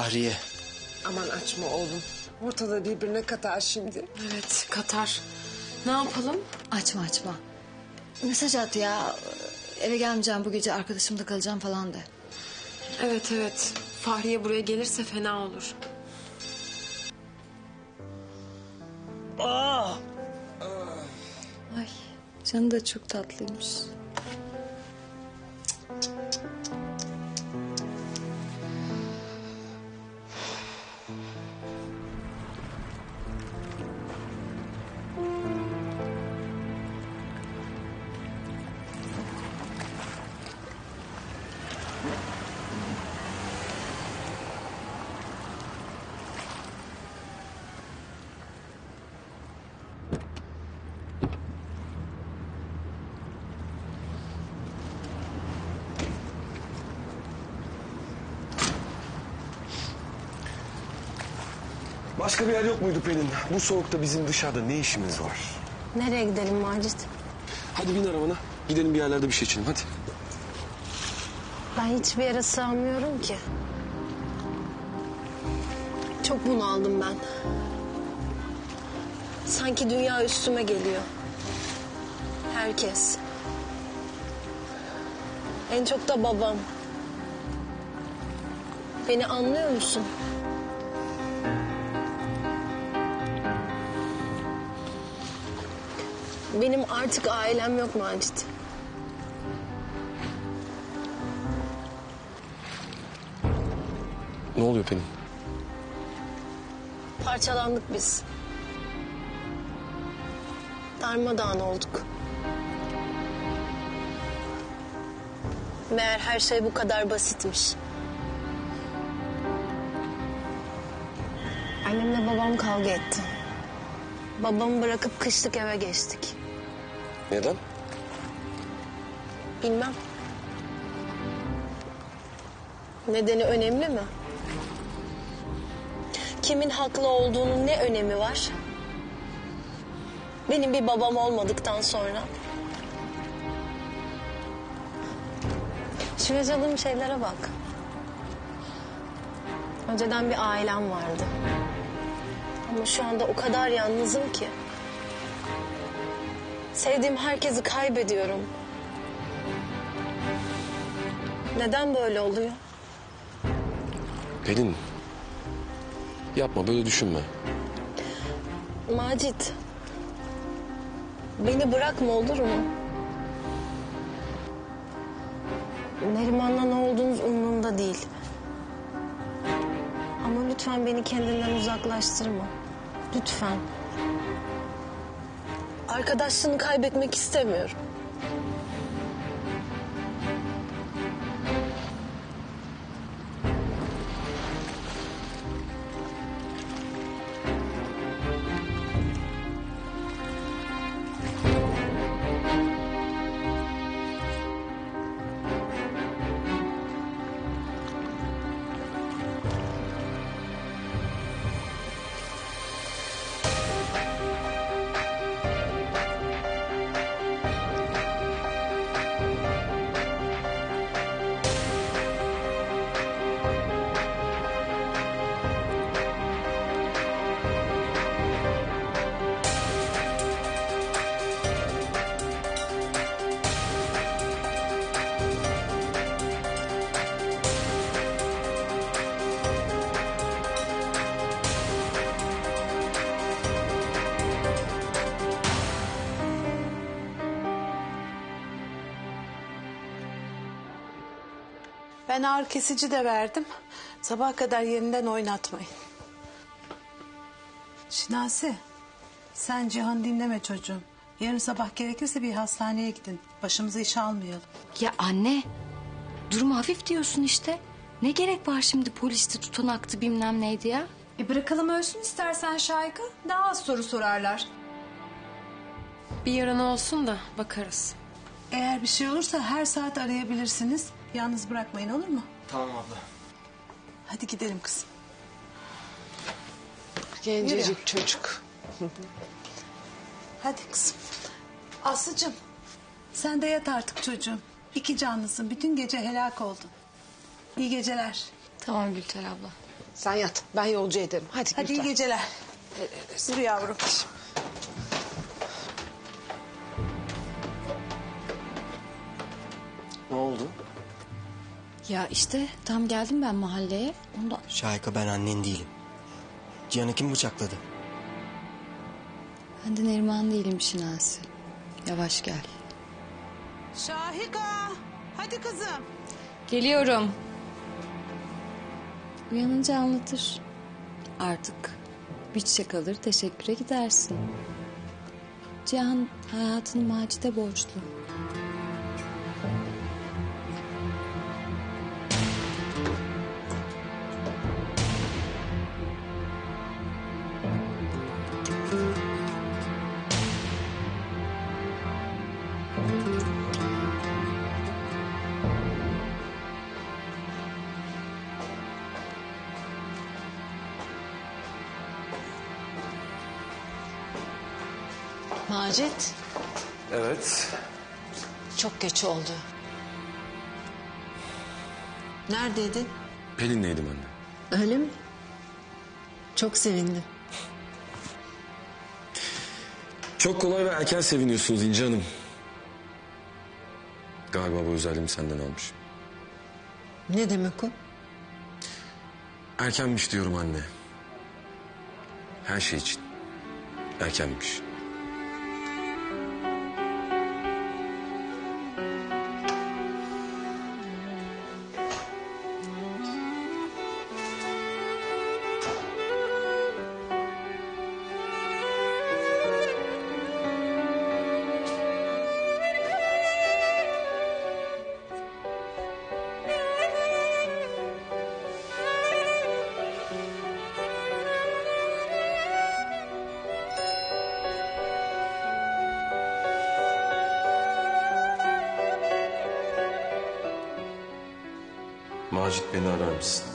Fahriye. Aman açma oğlum. Ortada birbirine katar şimdi. Evet Katar. Ne yapalım? Açma açma. Mesaj at ya. Eve gelmeyeceğim bu gece arkadaşımda kalacağım falan de. Evet evet. Fahriye buraya gelirse fena olur. Ay canı da çok tatlıymış. Başka bir yer yok muydu Pelin? Bu soğukta bizim dışarıda ne işimiz var? Nereye gidelim Macit? Hadi bin arabana. Gidelim bir yerlerde bir şey içelim hadi. Ben hiçbir yere sığamıyorum ki. Çok bunaldım ben. Sanki dünya üstüme geliyor. Herkes. En çok da babam. Beni anlıyor musun? Benim artık ailem yok Macit. Ne oluyor Pelin? Parçalandık biz. Darmadağın olduk. Meğer her şey bu kadar basitmiş. Annemle babam kavga etti. Babamı bırakıp kışlık eve geçtik. Neden? Bilmem. Nedeni önemli mi? Kimin haklı olduğunun ne önemi var? Benim bir babam olmadıktan sonra. Şu yaşadığım şeylere bak. Önceden bir ailem vardı. Ama şu anda o kadar yalnızım ki. Sevdiğim herkesi kaybediyorum. Neden böyle oluyor? Pelin. Yapma böyle düşünme. Macit. Beni bırakma olur mu? Neriman'la ne olduğunuz umurumda değil. Ama lütfen beni kendinden uzaklaştırma. Lütfen. Arkadaşlığını kaybetmek istemiyorum. Ben ağrı kesici de verdim. Sabaha kadar yerinden oynatmayın. Şinasi, sen Cihan dinleme çocuğum. Yarın sabah gerekirse bir hastaneye gidin. Başımıza iş almayalım. Ya anne durumu hafif diyorsun işte. Ne gerek var şimdi polisti tutanaktı bilmem neydi ya. E bırakalım ölsün istersen Şayka. Daha az soru sorarlar. Bir yarın olsun da bakarız. Eğer bir şey olursa her saat arayabilirsiniz. Yalnız bırakmayın olur mu? Tamam abla. Hadi gidelim kızım. Gencecik çocuk. Hadi kızım. Aslıcığım sen de yat artık çocuğum. İki canlısın bütün gece helak oldun. İyi geceler. Tamam Gülter abla. Sen yat. Ben yolcu ederim. Hadi, Hadi iyi lütfen. geceler. Yürü yavrum. Ya işte tam geldim ben mahalleye. Ondan... Şahika ben annen değilim. Cihan'ı kim bıçakladı? Ben de Neriman değilim Şinasi. Yavaş gel. Şahika. Hadi kızım. Geliyorum. Uyanınca anlatır. Artık bir çiçek alır teşekküre gidersin. Cihan hayatını Macit'e borçlu. Macit Evet. çok geç oldu. Neredeydin? Pelin'leydim anne. Öyle mi? Çok sevindim. Çok kolay ve erken seviniyorsunuz İnci Hanım. Galiba bu özelliğimi senden almış. Ne demek o? Erkenmiş diyorum anne. Her şey için. Erkenmiş. Macit beni arar mısın?